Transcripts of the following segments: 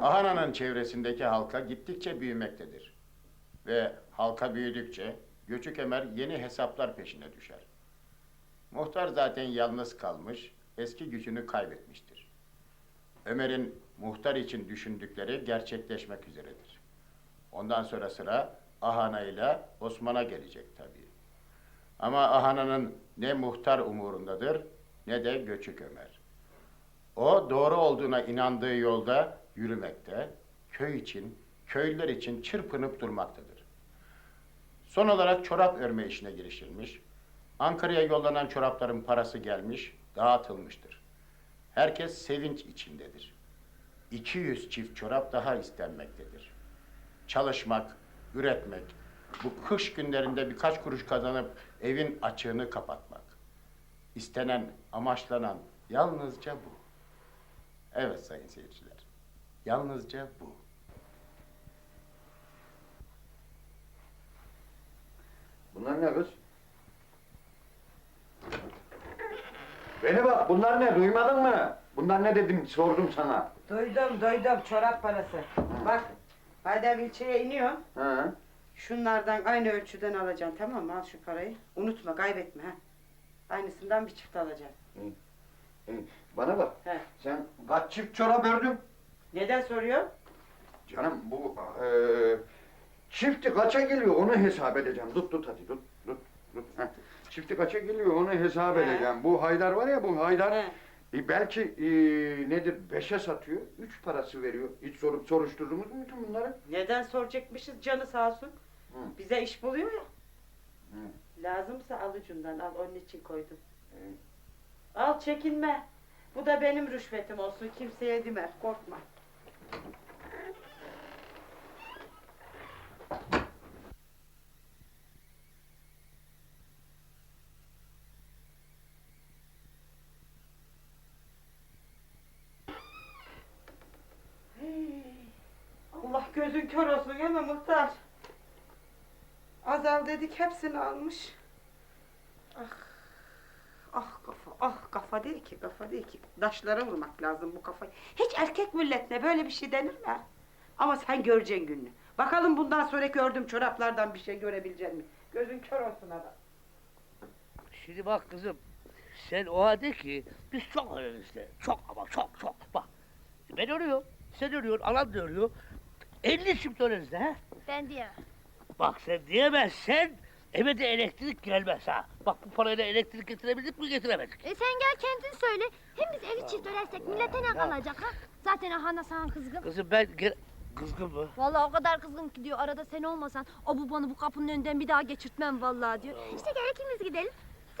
Ahana'nın çevresindeki halka gittikçe büyümektedir. Ve halka büyüdükçe Göçük Ömer yeni hesaplar peşine düşer. Muhtar zaten yalnız kalmış, eski gücünü kaybetmiştir. Ömer'in muhtar için düşündükleri gerçekleşmek üzeredir. Ondan sonra sıra Ahana ile Osman'a gelecek tabii. Ama Ahana'nın ne muhtar umurundadır ne de Göçük Ömer. O doğru olduğuna inandığı yolda yürümekte, köy için, köylüler için çırpınıp durmaktadır. Son olarak çorap örme işine girişilmiş. Ankara'ya yollanan çorapların parası gelmiş, dağıtılmıştır. Herkes sevinç içindedir. 200 çift çorap daha istenmektedir. Çalışmak, üretmek, bu kış günlerinde birkaç kuruş kazanıp evin açığını kapatmak. İstenen, amaçlanan yalnızca bu. Evet sayın seyirciler. Yalnızca bu. Bunlar ne kız? Beni bak bunlar ne duymadın mı? Bunlar ne dedim sordum sana. Duydum duydum çorap parası. Bak Haydar ilçeye iniyorum. Ha? Şunlardan aynı ölçüden alacaksın tamam mı? Al şu parayı. Unutma kaybetme ha. Aynısından bir çift alacaksın. E, Bana bak He. sen kaç çift çorap ördün? Neden soruyor? Canım bu e, çifti kaça geliyor onu hesap edeceğim. Tut tut hadi tut tut tut. Heh. Çifti kaça geliyor onu hesap He. edeceğim. Bu Haydar var ya bu Haydar. He. E, belki e, nedir beşe satıyor, üç parası veriyor. Hiç sorup soruşturdunuz mu bütün bunları? Neden soracakmışız canı sağ olsun. Hı. Bize iş buluyor ya. Hı. Lazımsa al ucundan al onun için koydum. Hı. Al çekinme. Bu da benim rüşvetim olsun kimseye demez korkma. Allah gözün kör olsun mi muhtar? Azal dedik hepsini almış. Ah. Ah kafa, ah kafa değil ki, kafa değil ki. Taşlara vurmak lazım bu kafayı. Hiç erkek milletine böyle bir şey denir mi? Ama sen göreceksin gününü. Bakalım bundan sonra gördüğüm çoraplardan bir şey görebilecek mi? Gözün kör olsun adam. Şimdi bak kızım, sen o halde ki biz çok arıyoruz işte. Çok ama çok çok. Bak, ben örüyorum, sen örüyorsun, alan da örüyor. 50 çift öreriz de ha. Ben diyemem. Bak sen diyemezsen eve de elektrik gelmez ha. Bak bu parayla elektrik getirebildik mi getiremedik. E sen gel kendin söyle. Hem biz eli çift örersek millete ne kalacak ha? Zaten Ahana sana kızgın. Kızım ben gel... Kızgın mı? Vallahi o kadar kızgın ki diyor arada sen olmasan o babanı bu kapının önünden bir daha geçirtmem vallahi diyor. İşte gel ikimiz gidelim.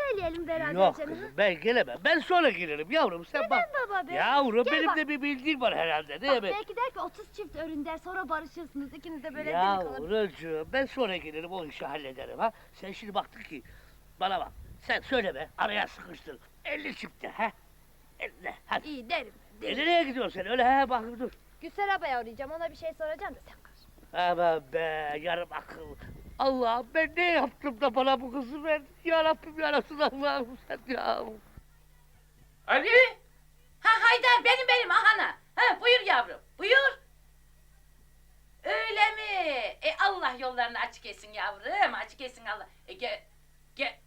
Söyleyelim beraber Yok canım. kızım ben gelemem. Ben sonra gelirim yavrum sen bak. Neden baba be? Yavrum Gel benim bak. de bir bildiğim var herhalde değil Bak, mi? belki der ki 30 çift örün der sonra barışırsınız ikiniz de böyle deli kalır. Yavrucuğum ben sonra gelirim o işi hallederim ha. Sen şimdi baktın ki bana bak sen söyleme araya sıkıştır. 50 çifte ha. 50 hadi. İyi derim. E, nereye gidiyorsun sen öyle ha bak dur. Gülser abaya arayacağım ona bir şey soracağım da sen karışma. Aman be yarım akıl. Allah ben ne yaptım da bana bu kızı verdin ya Rabbim ya Resulallah'ım sen ya. Ali? Ha Haydar benim benim ahana. Ha buyur yavrum buyur. Öyle mi? E Allah yollarını açık etsin yavrum açık etsin Allah. E gel gel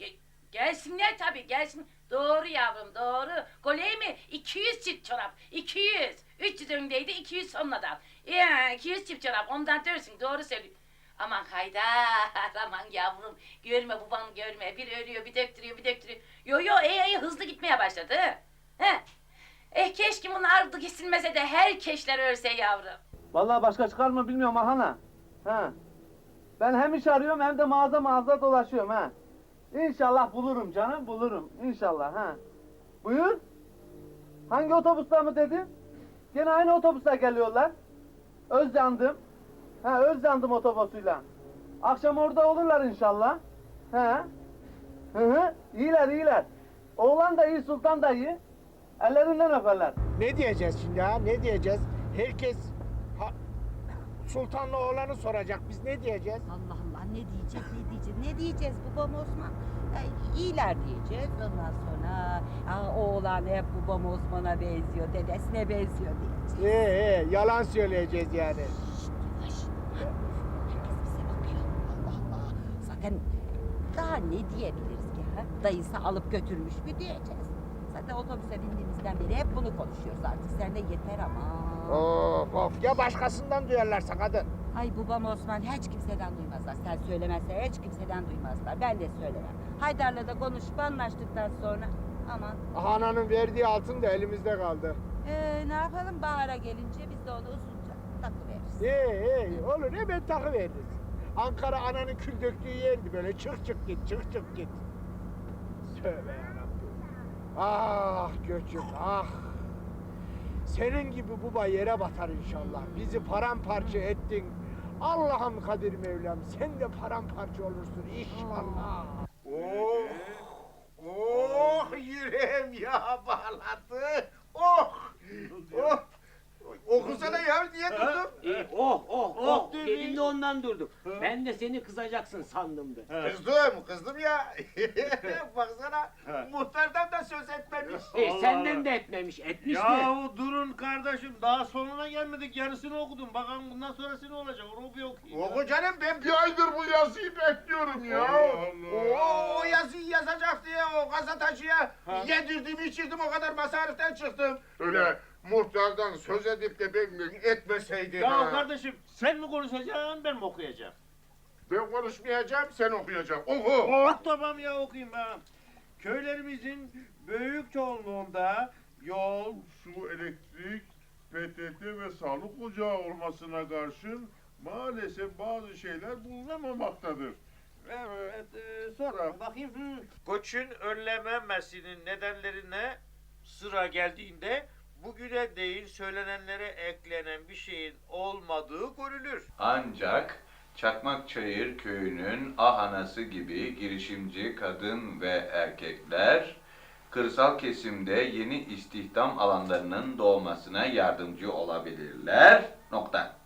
ge- gelsinler tabii gelsin. Doğru yavrum doğru. Goley mi? 200 çift çorap. 200. 300 öndeydi 200 sonuna da. Ya 200 çift çorap ondan dersin doğru söylüyor. Aman Haydar aman yavrum görme babanı görme bir örüyor bir döktürüyor bir döktürüyor. Yo yo iyi iyi hızlı gitmeye başladı. He. Eh keşke bunun ardı kesilmese de her keşler örse yavrum. Vallahi başka çıkar mı bilmiyorum Ahana. Ha. Ben hem iş arıyorum hem de mağaza mağaza dolaşıyorum ha. İnşallah bulurum canım bulurum İnşallah ha. Buyur. Hangi otobüste mi dedin? Gene aynı otobüste geliyorlar. Özcandım. Ha Özcandım otobüsüyle. Akşam orada olurlar inşallah. Ha. Hı hı. İyiler iyiler. Oğlan da iyi sultan da iyi. Ellerinden öperler. Ne diyeceğiz şimdi ha? Ne diyeceğiz? Herkes ha, sultanla oğlanı soracak. Biz ne diyeceğiz? Allah Allah ne diyecek ne diyeceğiz ne diyeceğiz babam Osman ya, iyiler diyeceğiz ondan sonra Aa, oğlan hep babam Osman'a benziyor dedesine benziyor diyeceğiz. Ee, ee, yalan söyleyeceğiz yani. Yavaş. Ha, Herkes bize bakıyor. Allah Allah. Zaten daha ne diyebiliriz ki ha? Dayısı alıp götürmüş mü diyeceğiz. Zaten otobüse bindiğimizden beri hep bunu konuşuyoruz artık. Sen de yeter ama. Of of ya başkasından duyarlarsa kadın. Ay babam Osman hiç kimseden duymazlar. Sen söylemezsen hiç kimseden duymazlar. Ben de söylemem. Haydar'la da konuşup anlaştıktan sonra aman. Ananın verdiği altın da elimizde kaldı. Ee, ne yapalım bahara gelince biz de onu usulca takıveririz. İyi iyi olur hemen takı veririz. Ankara ananın kül döktüğü yerdi böyle çık çık git çık çık git. Tövbe yarabbim. Ah göçüm ah. Senin gibi baba yere batar inşallah. Bizi paramparça ettin. Allah'ım Kadir Mevlam sen de paramparça olursun inşallah. Oh, oh yüreğim ya bağladı. Oh. Okusana ya niye durdun? İyi, oh oh Oh oh dedi. Dedim de ondan durdum. Ben de seni kızacaksın sandım da. Kızdım, kızdım ya. Baksana, muhtardan da söz etmemiş. E, senden de etmemiş, etmiş mi? Yahu durun kardeşim daha sonuna gelmedik yarısını okudum. Bakalım bundan sonrası ne olacak onu bir okuyayım. ya. Oku canım, ben bir aydır bu yazıyı bekliyorum ya. Oo, o yazıyı yazacak diye o gazeteciye yedirdim, içirdim, o kadar masariften çıktım. Öyle muhtardan söz edip de ben etmeseydin Ya ha. kardeşim sen mi konuşacaksın ben mi okuyacağım? Ben konuşmayacağım, sen okuyacaksın. Oku. Oh tamam ya okuyayım ben. Köylerimizin büyük çoğunluğunda yol, su, elektrik, PTT ve sağlık ocağı olmasına karşın maalesef bazı şeyler bulunamamaktadır. Evet, e, sonra bakayım. Göçün önlenmemesinin nedenlerine sıra geldiğinde bugüne değin söylenenlere eklenen bir şeyin olmadığı görülür. Ancak Çakmakçayır köyünün ahanası gibi girişimci kadın ve erkekler kırsal kesimde yeni istihdam alanlarının doğmasına yardımcı olabilirler. Nokta.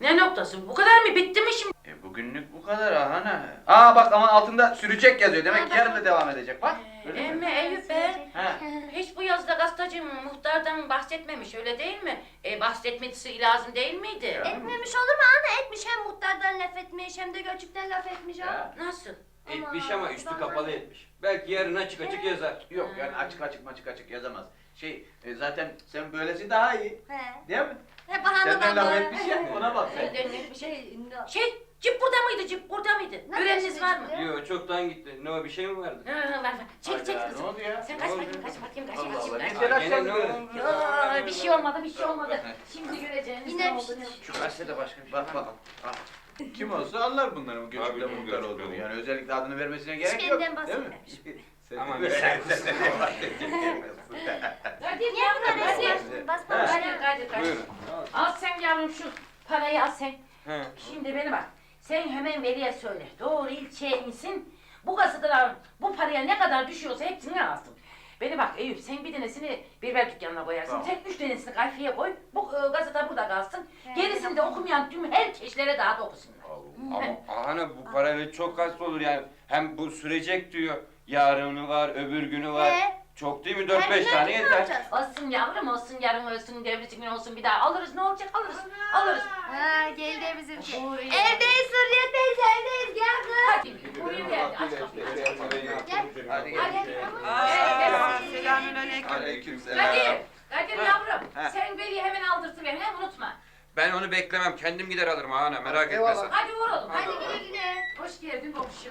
Ne noktası? Bu kadar mı? Bitti mi şimdi? E bugünlük bu kadar ahana. Aa bak ama altında sürecek yazıyor. Demek ki yarın da devam edecek. Bak. mü? Emme Eyüp be. Ha. Hiç bu yazıda gazeteci muhtardan bahsetmemiş öyle değil mi? E, bahsetmesi lazım değil miydi? Etmemiş olur mu ana? Etmiş hem muhtardan laf etmiş hem de göçükten laf etmiş ha. Ya. Nasıl? Etmiş ama üstü kapalı etmiş. Belki yarın açık açık yazar. Yok yani açık açık açık açık yazamaz. Şey e, zaten sen böylesi daha iyi. He. Değil mi? He Senden laf bahane etmiş ya ona bak sen. Dönmek bir. Şey, Şey, cip burada mıydı? Cip burada mıydı? Göreniniz var mı? Yok çoktan gitti. Ne o bir şey mi vardı? Hı, hı, var var. Çek çek Hayda, kızım. Ne oldu ya? Sen Ne kaç oldu? bakayım, kaç bakayım, kaç Allah bakayım. Allah. Ne bakayım. telaş Gene ne yapıyorsun? Yo, bir şey olmadı, bir şey olmadı. Şimdi göreceğiniz Yine ne bir oldu. şey. Şu gazetede başka bir şey Bak bakalım. Al. Kim olsa anlar bunların bu göçükte muhtar olduğunu. Yani özellikle adını vermesine gerek yok. benden Değil mi? bahsetmemiş. Sen Aman bahsedeceksin. Hadi Niye bu kadar resmi Ha. Hadi, bana? hadi, hadi. Buyurun. Al sen yavrum şu parayı al sen. He. Şimdi beni bak. Sen hemen veliye söyle. Doğru ilçeye insin. Bu gazeteler bu paraya ne kadar düşüyorsa hepsini alsın. Beni bak Eyüp sen bir tanesini biber dükkanına koyarsın. Tamam. Sen üç tanesini kayfiye koy. Bu e, gazete burada kalsın. Gerisini de okumayan tüm herkeslere dağıt okusunlar. Ama ana bu parayla çok hasta olur yani. Hem bu sürecek diyor. Yarını var, öbür günü var. He. Çok değil mi? 4-5 gün tane ne yeter. Olsun yavrum olsun yarın olsun devrisi gün olsun bir daha alırız ne olacak alırız. Alırız. Ha geldi bizimki. Oy. Evdeyiz Suriye teyze evdeyiz gel kız. Hadi buyur gel aç kapıyı. Hadi Hadi. gel. Selamünaleyküm. Aleykümselam. Kadir, Kadir yavrum sen veliyi hemen aldırtıver he unutma. Ben onu beklemem. Kendim gider alırım ana merak etme Eyvallah. sen. Hadi vur oğlum Hadi güle güle. Hoş geldin komşu.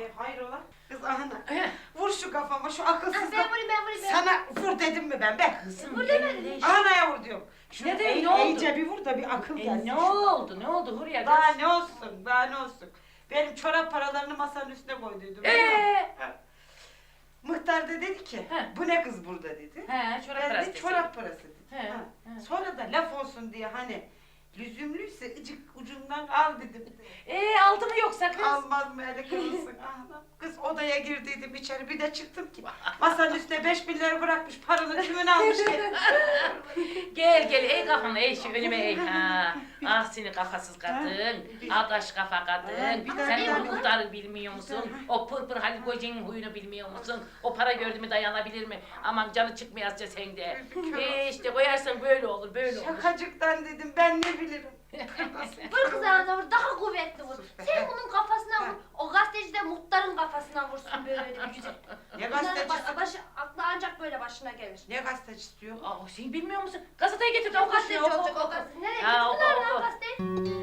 Ee, hayrola? Kız ahana. Eh. Vur şu kafama şu Ha, akılsızla. Ben vurayım ben vurayım. ben Sana vur dedim mi ben? Ben kızım. Vur demedin. Anaya vur diyorum. Şunu Ne de- el- ne oldu? iyice bir vur da bir akıl E, gelsin. ne oldu ne oldu Hurya Daha kız? ne olsun, daha ne olsun. Benim çorap paralarını masanın üstüne koyduydum. Eee? Muhtar da dedi ki, He. bu ne kız burada dedi. He çorap Ben parası de çorap parası dedi. He, Ha. he. Sonra da laf olsun diye hani lüzumluysa ıcık ucundan al dedim. Ee aldı mı yoksa kız? Almaz mı öyle kırılsın? Ah, kız odaya girdiydim içeri bir de çıktım ki. Masanın üstüne beş bin lira bırakmış paranı kimin almış ki? Gel gel ey kafanı ey şu önüme ey ha. Ah seni kafasız kadın. Adaş kafa kadın. bir Sen dakika. o muhtarı bilmiyor musun? O pırpır Halil Koca'nın huyunu bilmiyor musun? O para gördü mü dayanabilir mi? Aman canı çıkmayasca sende. E işte koyarsan böyle olur böyle olur. Şakacıktan dedim ben ne bilirim. Vur kız ağzına vur daha kuvvetli vur. Sen bunun kafasına vur. O gazeteci de muhtarın kafasına vursun böyle bir güzel. Ne Bunların gazetecisi? ba- başı, aklı ancak böyle başına gelir. Ne gazetecisi diyor? Aa, sen bilmiyor musun? Gazeteye getir de O gazeteci olacak oku, o oku. gazeteci. Nereye gittiler lan gazeteyi?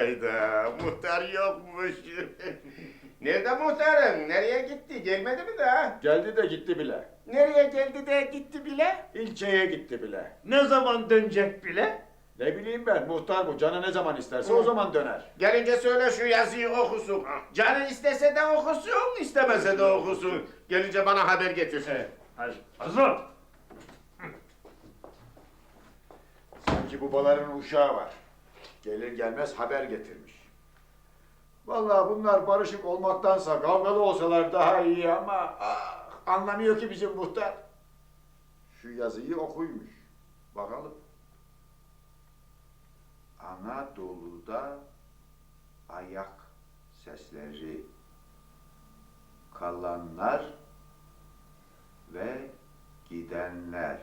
Hayda muhtar yokmuş. Nerede muhtarın? Nereye gitti? Gelmedi mi daha? Geldi de gitti bile. Nereye geldi de gitti bile? İlçeye gitti bile. Ne zaman dönecek bile? Ne bileyim ben muhtar bu canı ne zaman isterse o zaman döner. Gelince söyle şu yazıyı okusun. Canı istese de okusun, istemese de okusun. Gelince bana haber getirsin. Hadi. Hazır. Sanki babaların uşağı var. Gelir gelmez haber getirmiş. Vallahi bunlar barışık olmaktansa kavgalı olsalar daha iyi ama ah, anlamıyor ki bizim muhtar. Şu yazıyı okuymuş. Bakalım. Anadolu'da ayak sesleri kalanlar ve gidenler.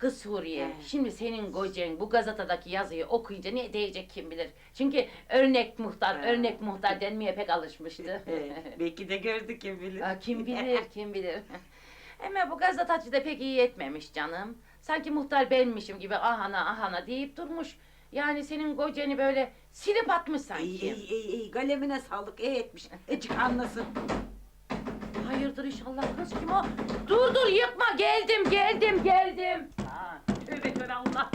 Kız Suriye, şimdi senin kocan bu gazetedeki yazıyı okuyunca ne diyecek kim bilir. Çünkü örnek muhtar, örnek muhtar denmeye pek alışmıştı. Belki de gördü kim bilir. Aa, kim bilir, kim bilir. Ama bu gazeteci de pek iyi etmemiş canım. Sanki muhtar benmişim gibi ahana ahana deyip durmuş. Yani senin kocanı böyle silip atmış sanki. İyi iyi iyi iyi kalemine sağlık iyi etmiş. Ecik anlasın. Hayırdır inşallah kız kim o? Dur dur yıkma geldim geldim geldim. Ha, tövbe tövbe Allah.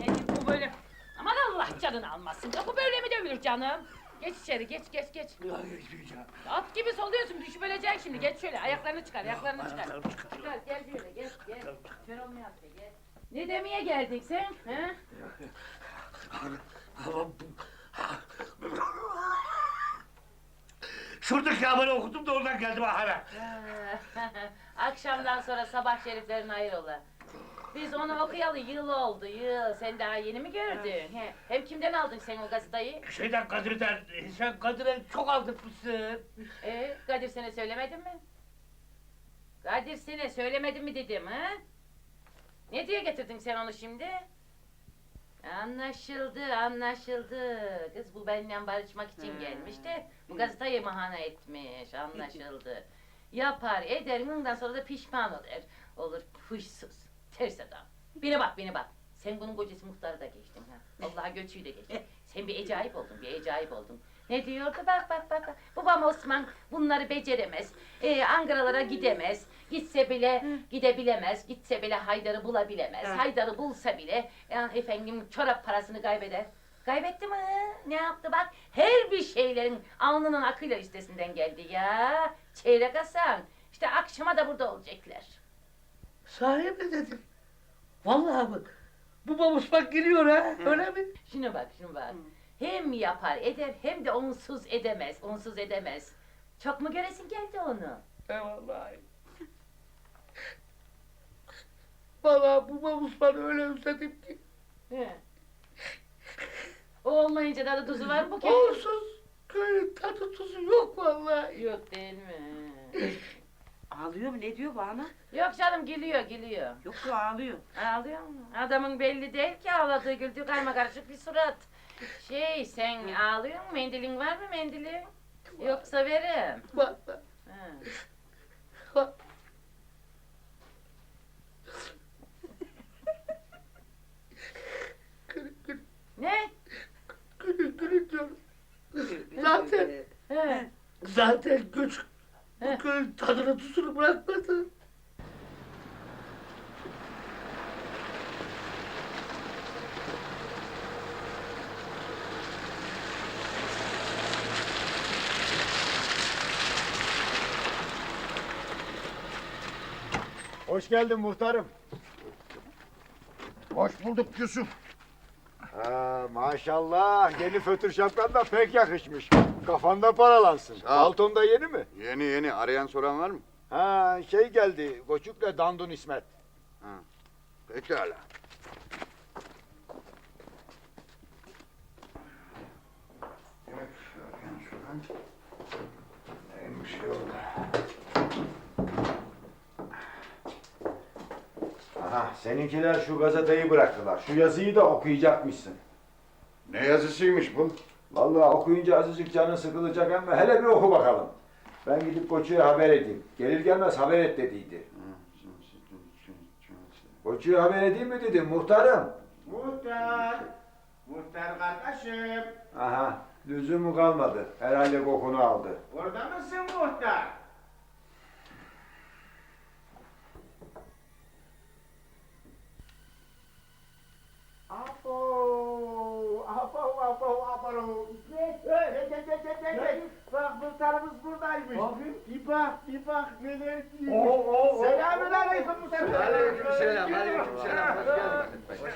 Nedir bu böyle? Aman Allah canını almasın. Kapı böyle mi dövülür canım? Geç içeri geç geç geç. At gibi soluyorsun düşüp öleceksin şimdi. Geç şöyle ayaklarını çıkar ayaklarını çıkar. Çıkar gel şöyle gel gel. Kör olmayan bir gel. Ne demeye geldin sen? He? Şuradaki haberi okudum da oradan geldim ahara. Akşamdan sonra sabah şeriflerin hayrola. Biz onu okuyalı yıl oldu yıl. Sen daha yeni mi gördün? He. Hem kimden aldın sen o gazeteyi? Şeyden Kadir'den, sen Kadir'e çok aldırmışsın. Ee, Kadir sana söylemedin mi? Kadir sana söylemedim mi dedim ha? Ne diye getirdin sen onu şimdi? Anlaşıldı, anlaşıldı. Kız bu benimle barışmak için gelmiş de bu gazeteyi mahana etmiş, anlaşıldı. Yapar, eder, bundan sonra da pişman olur. Olur, huysuz, ters adam. Bine bak, bine bak. Sen bunun kocası muhtarı da geçtin ha. Allah'a göçüyü de geçtin. Sen bir acayip oldun, bir acayip oldun. Ne diyordu? Bak bak bak. bak. Babam Osman bunları beceremez. Ee, Ankaralara gidemez. Gitse bile gidebilemez, gitse bile Haydar'ı bulabilemez. Evet. Haydar'ı bulsa bile yani efendim çorap parasını kaybeder. Kaybetti mi? Ne yaptı bak? Her bir şeylerin alnının akıyla üstesinden geldi ya. Çeyrek Hasan. İşte akşama da burada olacaklar. Sahi mi dedim? Vallahi bak. Bu babuş bak geliyor ha. Öyle mi? Şuna bak, şuna bak. Hem yapar eder hem de onsuz edemez, onsuz edemez. Çok mu göresin geldi onu? E vallahi. Vallahi bu babuş bana öyle özledim ki. He. O olmayınca tadı tuzu var mı ki? Onsuz köyün tadı tuzu yok vallahi. Yok değil mi? Ağlıyor mu? Ne diyor bu ana? Yok canım gülüyor, gülüyor. Yok yok ağlıyor. Ağlıyor mu? Adamın belli değil ki ağladığı güldüğü karma karışık bir surat. Şey sen ağlıyor musun? Mendilin var mı mendilin? Yoksa veririm. Bak Ha. bak. Gülün gülün Ne? gülün diyorum. Zaten He. zaten göç köyün tadını tuzunu bırakmadı. Hoş geldin muhtarım. Hoş bulduk Yusuf. Ha, maşallah yeni fötür şapkan da pek yakışmış. Kafanda paralansın. ol. Palton da yeni mi? Yeni yeni arayan soran var mı? Ha şey geldi Koçuk'la Dandun İsmet. Ha. Pekala. Evet, arayan soran. Neymiş yolda? Aha seninkiler şu gazeteyi bıraktılar. Şu yazıyı da okuyacakmışsın. Ne yazısıymış bu? Vallahi okuyunca azıcık canın sıkılacak ama hele bir oku bakalım. Ben gidip Koçu'ya haber edeyim. Gelir gelmez haber et dediydi. Koçu'ya haber edeyim mi dedim muhtarım. Muhtar. Muhtar kardeşim. Aha lüzumu kalmadı. Herhalde kokunu aldı. Orada mısın muhtar? Abo, abo, gel, gel. Bak muhtarımız buradaymış. Bir bak, bir bak neler diyor. Selamün aleyküm muhtar. Aleykümselam, aleykümselam. Hoş geldin. Hoş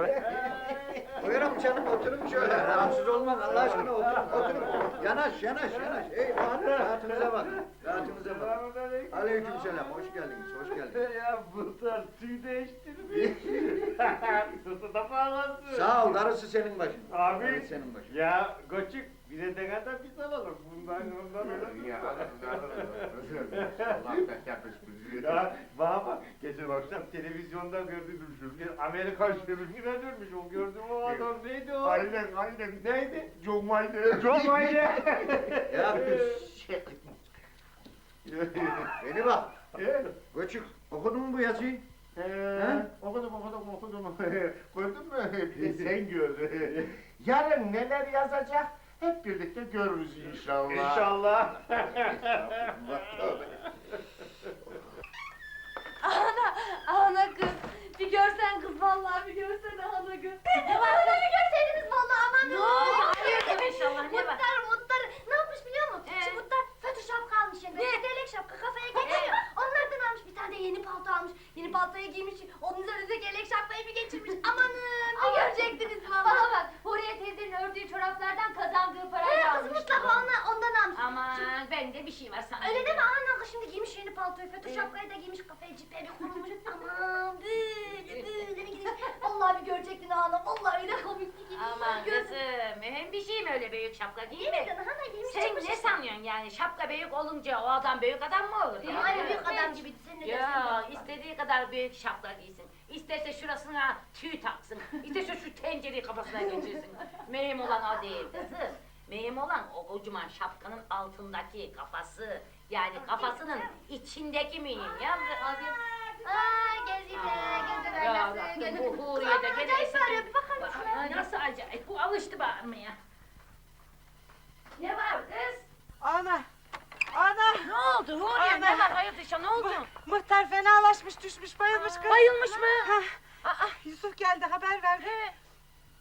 geldin. Buyurun canım oturun şöyle. Rahatsız olmayın Allah aşkına oturun. Oturun. Yanaş yanaş yanaş. Ey rahat, rahatınıza bakın. Rahatınıza bakın. Aleykümselam. Hoş geldiniz. Hoş geldiniz. Ya muhtar tüy değiştirmiş. Tutu da bağlansın. Sağ ol. Darısı senin başın. Abi. Senin başın. Ya koçuk bize de kadar biz alalım. Bundan ondan öyle. Ya Ya bana bak geçen akşam televizyonda gördüm şu bir Amerikan şerifine dönmüş o gördüm o adam neydi o? Aynen aynen neydi? John Wayne. John Wayne. Ya şey. Beni bak. Evet. Göçük okudun mu bu yazıyı? Ee, okudum okudum okudum. Gördün mü? Sen gör. Yarın neler yazacak? Hep birlikte görürüz inşallah. İnşallah. Ana, ana kız. Bir görsen kız vallahi bir görsen ana kız. Ne var? Ana bir görseydiniz vallahi aman. Ne oldu? Hayırdır inşallah ne var? Muhtar, muhtar. Ne yapmış biliyor musun? Şu muhtar fötü şapka almış ya. Böyle delek şapka kafaya geçiyor. Onlardan almış bir tane de yeni palto almış. Yeni paltoyu giymiş. Onun üzerine gelek şapkayı bir geçirmiş. Amanın bir görecektiniz vallahi. Bana bak. Huriye teyzenin ördüğü çoraplardan kazandığı parayı almış. Mutlaka ondan, ondan almış. Aman bende bir şey var sana. Öyle deme ana şimdi giymiş yeni paltoyu, fötü şapkayı da giymiş, kafaya cipe bir kurmuş. Aman böyle böyle gidiyor. Vallahi bir görecektin ana, vallahi öyle komikti ki. Aman Göz- kızım, mühim bir şey mi öyle büyük şapka değil Yemin mi? ederim ana giymiş Sen ne sanıyorsun yani şapka büyük olunca o adam büyük adam mı olur? Değil? Aynı büyük adam gibiydi, sen ne dersin? Ya istediği kadar büyük şapka giysin. İsterse şurasına tüy taksın. İsterse şu tencereyi kafasına geçirsin. Mühim olan o değil kızım. Mühim olan o kocaman şapkanın altındaki kafası. Yani kafasının içindeki mühim ya. Aa gezine, gezine Ya nasıl, Rabbim, bu Huriye'de Aman, gene acayip eski- bağırıyor, bir bakar mısın? Ay, Nasıl acayip? Bu alıştı bağırmaya. Ne var kız? Ana! Ana! Ne oldu Huriye? Ne var hayırdır inşallah ne oldu? Muhtar fenalaşmış düşmüş bayılmış kız. Bayılmış mı? Aa, Yusuf geldi haber verdi.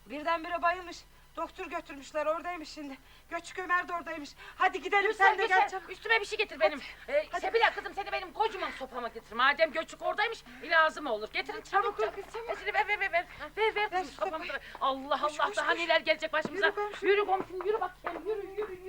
Birdenbire bayılmış. Doktor götürmüşler oradaymış şimdi. Göçük Ömer de oradaymış. Hadi gidelim sen de gel çabuk. Üstüme bir şey getir benim. Ee, Sebile kızım seni benim kocaman sopama getir. Madem göçük oradaymış lazım olur. Getirin çabuk çabuk. Hadi ver ver ver ver. Ver ver kızım sopamı. da ver. Allah Allah daha neler gelecek başımıza. Yürü komşum. Yürü yürü bakayım yürü yürü yürü.